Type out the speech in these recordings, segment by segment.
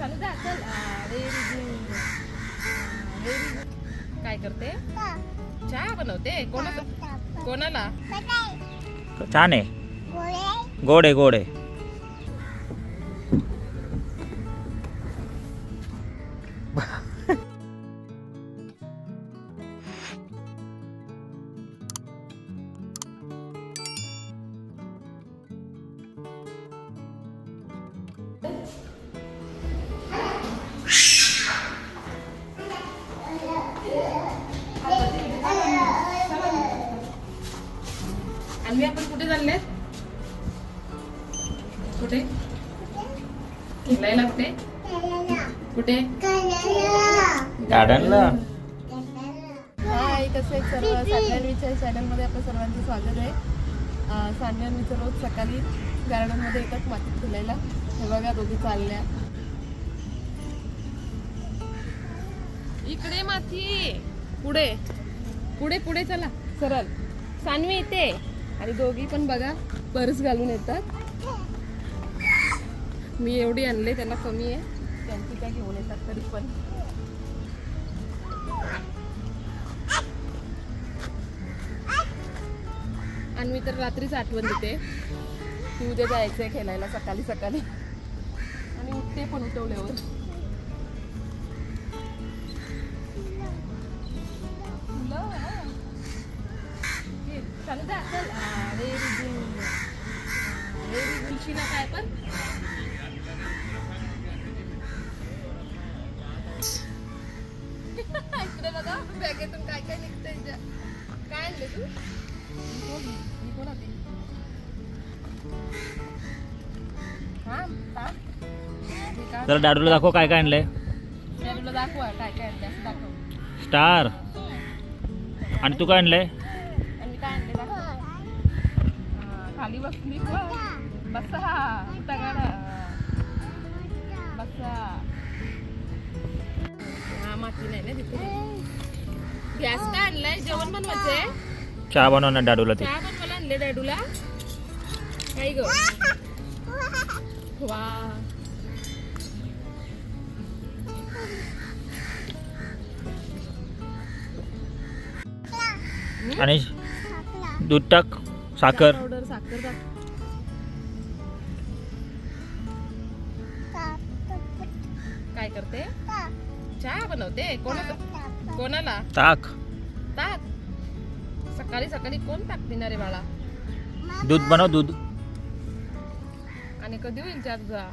चालू जा चल. काय करते? चहा बनवते? कोणाला कोणाला? छान आहे. गोडे गोडे आपण कुठे? कुठे खेळायला कुठे? कुठे गार्डनला हाय कसं आहे सर्व? सान्यानवीच्या चॅनलमध्ये आपलं सर्वांचं स्वागत आहे. रोज सकाळी गार्डनमध्ये येतात मातीत खेळायला हे बघा दोघी चालल्या. इकडे माती. पुढे. पुढे पुढे चला. सरळ. सानवी येते आणि दोघी पण बघा पर्स घालून येतात. मी एवढी आणले त्यांना कमी आहे. त्यांची काय घेऊन येतात तरी पण. आणि मी तर रात्रीच आठवण देते. की उद्या जायचंय खेळायला सकाळी सकाळी. आणि उठते पण उठवल्यावर. शिना काय पण. इकडे बघा बॅगेतून काय काय निघतंय. काय आणले तू? जरा डाडूला दाखव काय काय आणलंय. डॅडूला दाखवा काय काय आणलं असं दाखव. स्टार. आणि तू काय आणलंय? आणि काय आणले दाखव. हा, खाली बसली नाही ना तिथे. गॅस काय आणलाय? जेवण बनवायचंय? चहा बनवणार डाडूला ते. चहा बनवायला आणले डॅडूला काय ग. वा. आणि दूध टाक साखर. साखर टाक. करते? चहा बनवते? कोणाला कोणाला? ताक ताक सकाळी सकाळी कोण ताक पिणार आहे बाळा दूध बनव दूध. आणि कधी होईल चहा तुझा?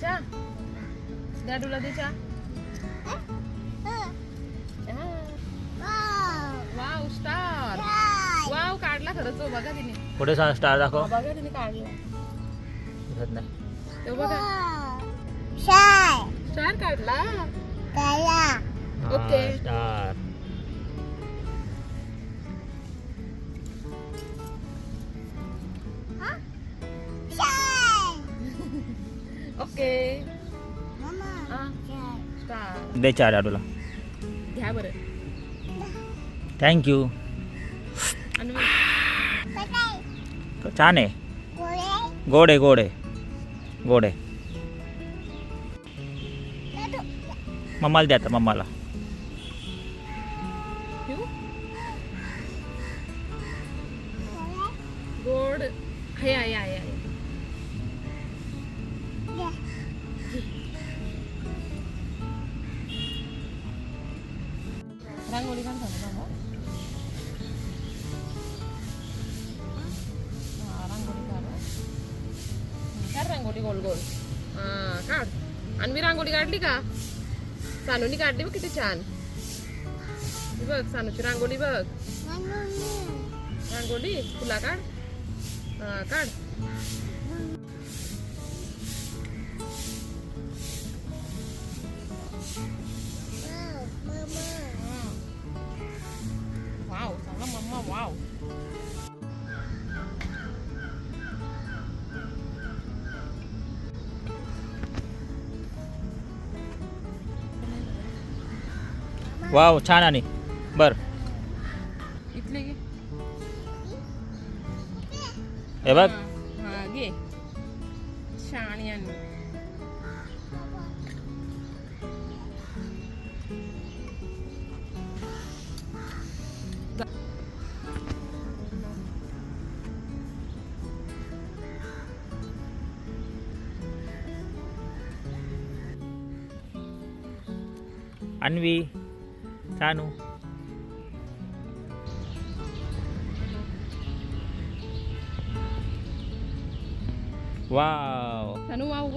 चहा. डॅडूला दे चहा. वाव. स्टार. वाव. काढला खरंच हो बघा तिने. पुढे सा- स्टार दाखव. बघा तिने काढला. दिसत नाही. ते बघा. स्टार काढला. ओके. Star okay. स्टार दे चहा डाडूला घ्या बरं. थँक्यू आणि मग छान आहे. गोड आहे गोड आहे. गोड. आहे मम्माला द्या आता मम्माला? गोड. आहे आहे आहे आहे रांगोळी सांग हा काढ आणि मी रांगोळी काढली का? सानूनी काढली बघ किती छान. बघ सानूची रांगोळी बघ. रांगोळी? तुला काढ. हा काढ. वाव छान आणि. बर. इथले घे. हे बघ. हा, हा, घे. वर्षा आणि. अन्वी. अन्वी चानू वाव तनु वाव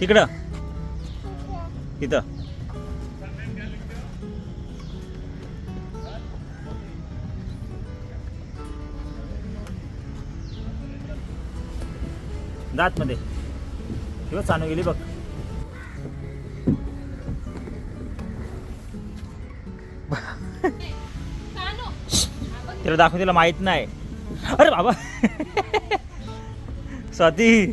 तिकडं. इथं. दात मध्ये. किंवा चालू गेली बघ. तिला दाखवून तिला माहीत नाही. अरे बाबा. स्वाती.